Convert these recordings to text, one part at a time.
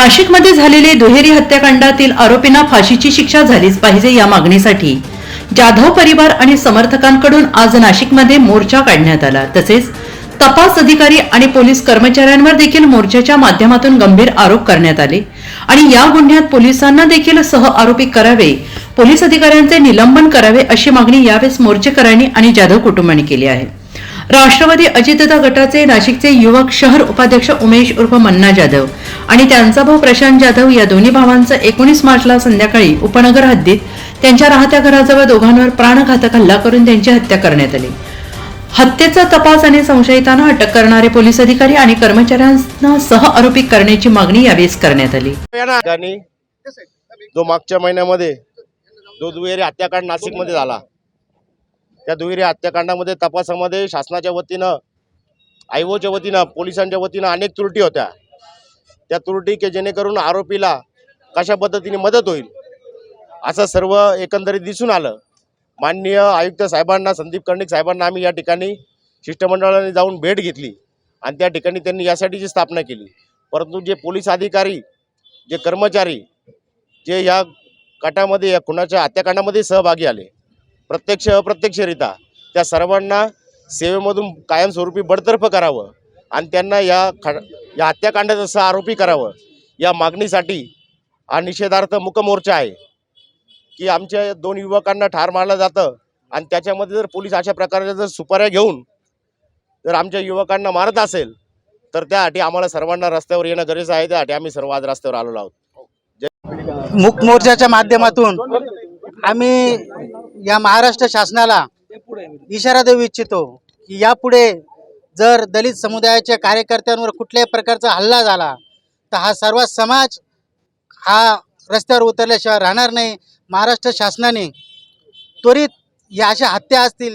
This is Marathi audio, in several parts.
नाशिकमध्ये झालेले दुहेरी हत्याकांडातील आरोपींना फाशीची शिक्षा झालीच पाहिजे या मागणीसाठी. जाधव परिवार आणि समर्थकांकडून आज नाशिकमध्ये मोर्चा काढण्यात आला. तसेच तपास अधिकारी आणि पोलीस कर्मचाऱ्यांवर देखील मोर्चाच्या माध्यमातून गंभीर आरोप करण्यात आले. आणि या गुन्ह्यात पोलिसांना देखील सह आरोपी करावे पोलीस अधिकाऱ्यांचे निलंबन करावे अशी मागणी यावेळेस मोर्चेकऱ्यांनी आणि जाधव कुटुंबांनी केली आहे. राष्ट्रवादी अजितदा गटाचे नाशिकचे युवक शहर उपाध्यक्ष उमेश उर्फ मन्ना जाधव आणि त्यांचा भाऊ प्रशांत जाधव या दोन्ही भावांचा एकोणीस मार्चला संध्याकाळी उपनगर हद्दीत त्यांच्या राहत्या घराजवळ दोघांवर प्राणघातक हल्ला करून त्यांची हत्या करण्यात आली. हत्येचा तपास आणि संशयितांना अटक करणारे पोलीस अधिकारी आणि कर्मचाऱ्यांना सह आरोपी करण्याची मागणी यावेळेस करण्यात आली. जो मागच्या महिन्यामध्ये जो दुहेरी हत्याकांड नाशिकमध्ये झाला त्या दुहेरी हत्याकांडामध्ये तपासामध्ये शासनाच्या वतीनं आयओच्या वतीनं पोलिसांच्या वतीनं अनेक त्रुटी होत्या. त्या त्रुटी की जेणेकरून आरोपीला कशा पद्धतीने मदत होईल असं सर्व एकंदरीत दिसून आलं. माननीय आयुक्त साहेबांना संदीप कर्णिक साहेबांना आम्ही या ठिकाणी शिष्टमंडळाने जाऊन भेट घेतली आणि त्या ठिकाणी त्यांनी यासाठीची स्थापना केली. परंतु जे पोलीस अधिकारी जे कर्मचारी जे या गटामध्ये या खुनाच्या हत्याकांडामध्ये सहभागी आले प्रत्यक्ष अप्रत्यक्षरित्या त्या सर्वांना सेवेमधून कायमस्वरूपी बडतर्फ करावं आणि त्यांना या खड या हत्याकांडाचा जसं आरोपी करावं या मागणीसाठी हा निषेधार्थ मुकमोर्चा आहे की आमच्या दोन युवकांना ठार मारलं जातं आणि त्याच्यामध्ये जर पोलीस अशा प्रकारच्या जर सुपाऱ्या घेऊन जर आमच्या युवकांना मारत असेल तर त्यासाठी आम्हाला सर्वांना रस्त्यावर येणं गरजेचं आहे. त्यासाठी आम्ही सर्व आज रस्त्यावर आलेलो आहोत. मुक मोर्चाच्या माध्यमातून आम्ही या महाराष्ट्र शासनाला इशारा देऊ इच्छितो की यापुढे जर दलित समुदायाच्या कार्यकर्त्यांवर कुठल्याही प्रकारचा हल्ला झाला तर हा सर्व समाज हा रस्त्यावर उतरल्याशिवाय राहणार नाही. महाराष्ट्र शासनाने त्वरित या अशा हत्या असतील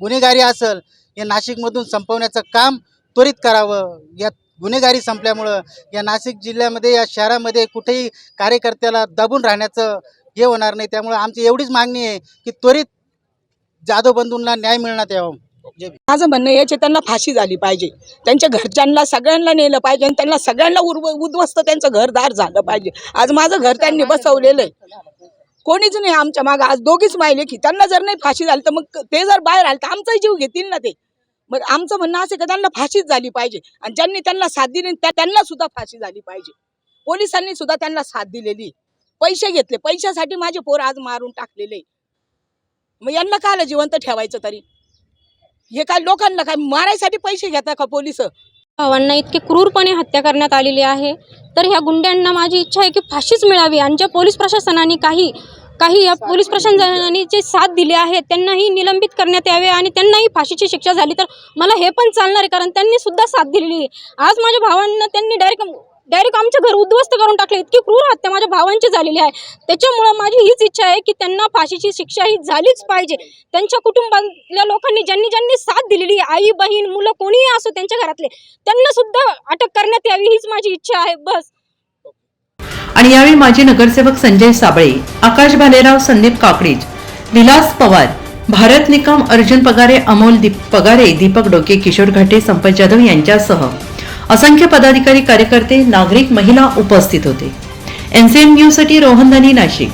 गुन्हेगारी असेल या नाशिकमधून संपवण्याचं काम त्वरित करावं. या गुन्हेगारी संपल्यामुळं या नाशिक जिल्ह्यामध्ये या शहरामध्ये कुठेही कार्यकर्त्याला दबून राहण्याचं हे होणार नाही. त्यामुळे आमची एवढीच मागणी आहे की त्वरित जाधव बंधूंना न्याय मिळण्यात यावं. माझं म्हणणं याचे त्यांना फाशी झाली पाहिजे. त्यांच्या घरच्यांना सगळ्यांना नेलं पाहिजे आणि त्यांना सगळ्यांना उर्व उद्ध्वस्त त्यांचं घरदार झालं पाहिजे. आज माझं घर त्यांनी बसवलेलं आहे. कोणीच नाही आमच्या मागं. आज दोघीच माहिले की त्यांना जर नाही फाशी झाली तर मग ते जर बाहेर आले तर आमचाही जीव घेतील ना ते. मग आमचं म्हणणं असं आहे का त्यांना फाशीच झाली पाहिजे. आणि ज्यांनी त्यांना साथ दिली त्या त्यांना सुद्धा फाशी झाली पाहिजे. पोलिसांनी सुद्धा त्यांना साथ दिलेली पैसे घेतले. पैशासाठी माझे पोर आज मारून टाकलेले मग यांना काल जिवंत ठेवायचं तरी? हे काय लोकांना काय मारायसाठी पैसे घेतात का पोलीस? भावांना इतके क्रूरपणे हत्या करण्यात आलेली आहे. तर ह्या गुंड्यांना माझी इच्छा आहे की फाशीच मिळावी आणि ज्या पोलीस प्रशासनाने काही काही या पोलीस प्रशासनाने जे साथ दिले आहेत त्यांनाही निलंबित करण्यात यावे आणि त्यांनाही फाशीची शिक्षा झाली. तर मला हे पण चालणार आहे कारण त्यांनी सुद्धा साथ दिलेली आहे. आज माझ्या भावांना त्यांनी डायरेक्ट डायरेक्ट आमचं घर उद्ध्वस्त करून टाकले. इतकी क्रूर हत्या माझ्या भावांची झालेली आहे. त्याच्यामुळं माझी हीच इच्छा आहे की त्यांना फाशीची शिक्षा ही झालीच पाहिजे. त्यांच्या कुटुंबातल्या लोकांनी ज्यांनी ज्यांनी साथ दिलेली आई बहीण मुलं कोणीही असो त्यांच्या घरातले त्यांना सुद्धा अटक करण्यात यावी हीच माझी इच्छा आहे. बस. आणि यावेळी माजी नगरसेवक संजय साबळे आकाश भालेराव संदीप काकडीज विलास पवार भारत निकम अर्जुन पगारे अमोल दीप पगारे दीपक डोके किशोर घाटे संपत जाधव यांच्यासह असंख्य पदाधिकारी कार्यकर्ते नागरिक महिला उपस्थित होते. एनसीएम न्यूजसाठी रोहन नाशिक.